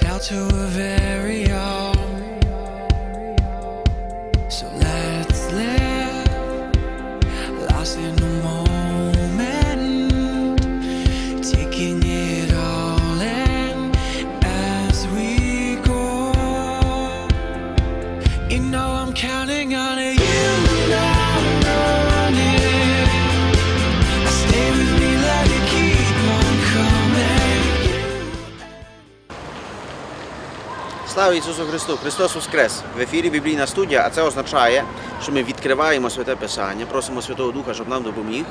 tell to a very Слава Ісусу Христу! Христос Воскрес! В ефірі Біблійна студія, а це означає, що ми відкриваємо святе Писання, просимо Святого Духа, щоб нам допоміг,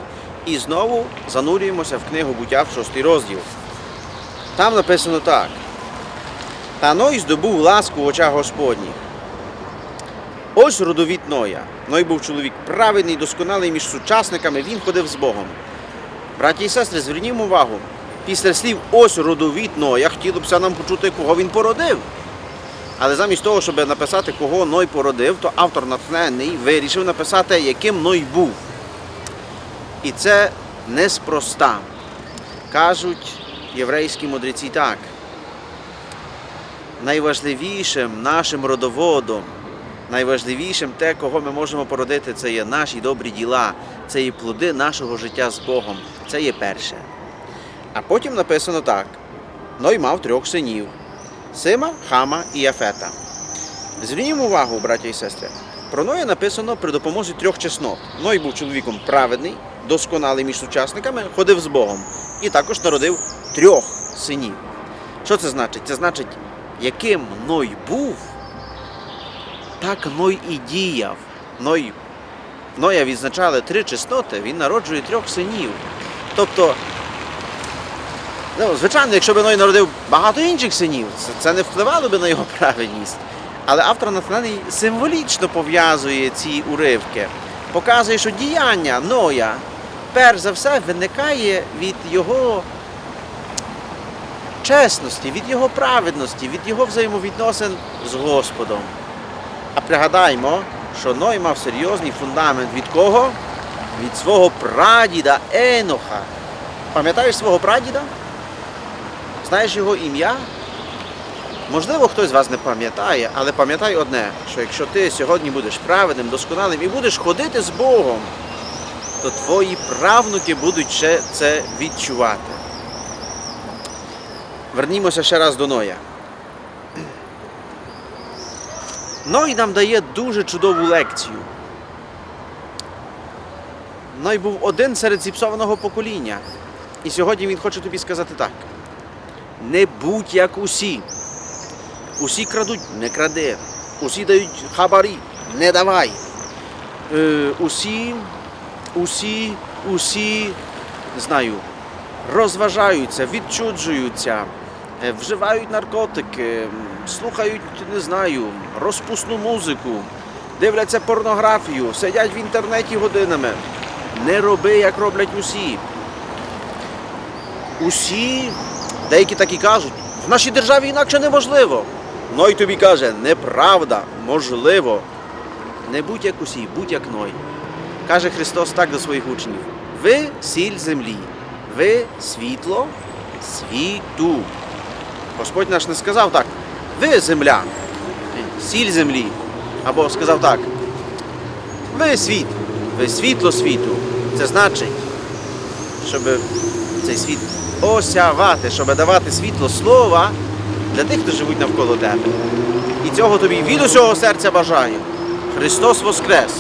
і знову занурюємося в книгу буття в шостий розділ. Там написано так. Та Ной здобув ласку в очах Господніх. Ось родовід Ноя. Ной був чоловік праведний, досконалий між сучасниками, він ходив з Богом. Браті і сестри, звернімо увагу. Після слів ось родовід Ноя хотілося б нам почути, кого він породив. Але замість того, щоб написати, кого Ной породив, то автор натхнений вирішив написати, яким Ной був. І це неспроста. Кажуть єврейські мудреці так. Найважливішим нашим родоводом, найважливішим те, кого ми можемо породити, це є наші добрі діла, це є плоди нашого життя з Богом. Це є перше. А потім написано так: Ной мав трьох синів. Сима, Хама і Яфета. Звернімо увагу, браті і сестри. Про Ноя написано при допомозі трьох чеснот. Ной був чоловіком праведний, досконалий між сучасниками, ходив з Богом і також народив трьох синів. Що це значить? Це значить, яким Ной був, так Ной і діяв. Ной, Ноя відзначали три чесноти, він народжує трьох синів. Тобто Ну, звичайно, якщо б Ной народив багато інших синів, це, не впливало би на його праведність. Але автор натхнений символічно пов'язує ці уривки, показує, що діяння Ноя перш за все виникає від його чесності, від його праведності, від його взаємовідносин з Господом. А пригадаймо, що Ной мав серйозний фундамент від кого? Від свого прадіда Еноха. Пам'ятаєш свого прадіда? Знаєш його ім'я? Можливо, хтось з вас не пам'ятає, але пам'ятай одне, що якщо ти сьогодні будеш праведним, досконалим і будеш ходити з Богом, то твої правнуки будуть ще це відчувати. Вернімося ще раз до Ноя. Ной нам дає дуже чудову лекцію. Ной був один серед зіпсованого покоління. І сьогодні він хоче тобі сказати так. Не будь як усі. Усі крадуть, не кради. Усі дають хабарі, не давай. Е, усі, усі, усі, знаю, розважаються, відчуджуються, е, вживають наркотики, слухають, не знаю, розпусну музику, дивляться порнографію, сидять в інтернеті годинами. Не роби, як роблять усі. Усі, деякі так і кажуть, в нашій державі інакше неможливо. Ной тобі каже, неправда, можливо. Не будь як усі, будь як Ной. Каже Христос так до своїх учнів. Ви сіль землі, ви світло світу. Господь наш не сказав так. Ви земля, сіль землі. Або сказав так. Ви світ, ви світло світу. Це значить, щоб цей світ осявати, щоб давати світло слова для тих, хто живуть навколо тебе. І цього тобі від усього серця бажаю. Христос Воскрес!